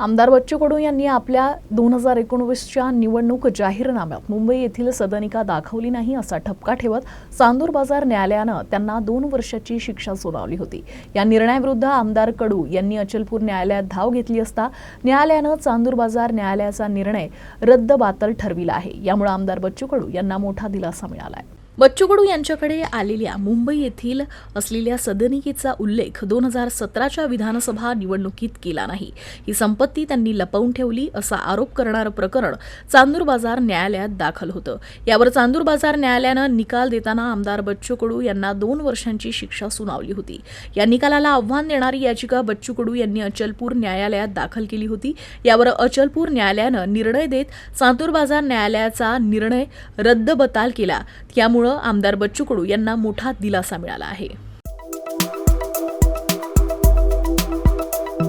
आमदार बच्चू कडू यांनी आपल्या दोन हजार एकोणवीसच्या निवडणूक जाहीरनाम्यात मुंबई येथील सदनिका दाखवली नाही असा ठपका ठेवत चांदूर बाजार न्यायालयानं त्यांना दोन वर्षाची शिक्षा सुनावली होती. या निर्णयाविरुद्ध आमदार कडू यांनी अचलपूर न्यायालयात धाव घेतली असता न्यायालयानं चांदूर बाजार न्यायालयाचा निर्णय रद्द बातल ठरविला आहे. यामुळे आमदार बच्चू कडू यांना मोठा दिलासा मिळाला आहे बच्चू कडू यांच्याकडे आलेल्या मुंबई येथील असलेल्या सदनिकेचा उल्लेख दोन हजार सतराच्या विधानसभा निवडणुकीत केला नाही. ही संपत्ती त्यांनी लपवून ठेवली असा आरोप करणारं प्रकरण चांदूर बाजार न्यायालयात दाखल होतं. यावर चांदूर बाजार न्यायालयानं निकाल देताना आमदार बच्चू कडू यांना दोन वर्षांची शिक्षा सुनावली होती. या निकालाला आव्हान देणारी याचिका बच्चू कडू यांनी अचलपूर न्यायालयात दाखल केली होती. यावर अचलपूर न्यायालयानं निर्णय देत चांदूर बाजार न्यायालयाचा निर्णय रद्दबताल केला. त्यामुळे आमदार बच्चू कडू यांना मोठा दिलासा मिळाला आहे.